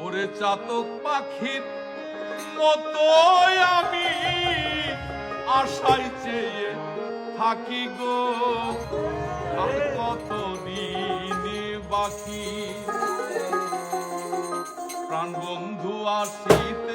ওরে চাতক পাখির মতোই আমি আশায় চেয়ে থাকি গো। আর কতদিন বাকি? প্রাণ বন্ধু আসিতে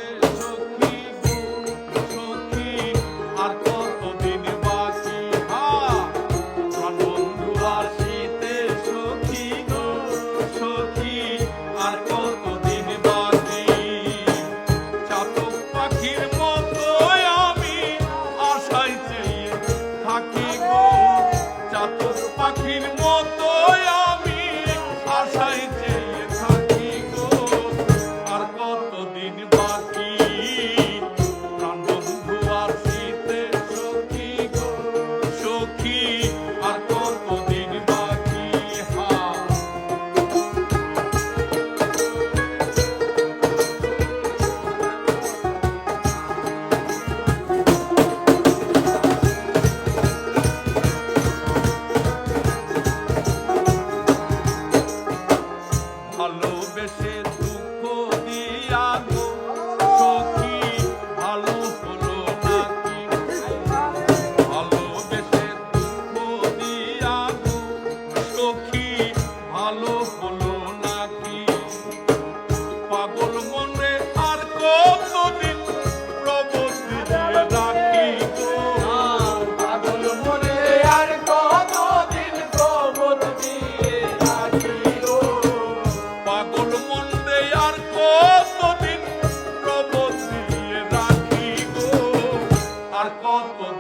I thought.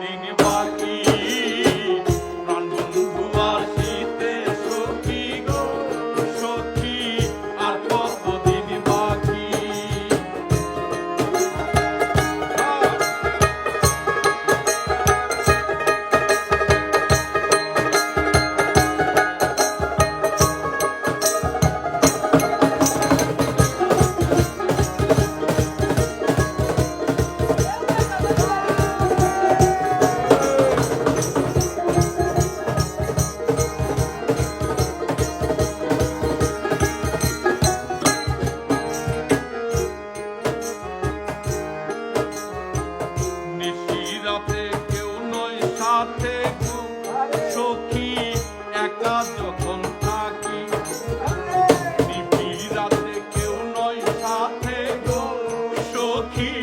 সাথে সখী, একা যখন থাকি। রাতে কেউ নয় সাথে সখী,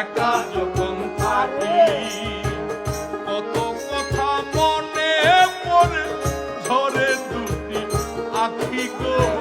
একা যখন থাকি। কত কথা মনে পড়ে, ঝরে দুটি আখি গো।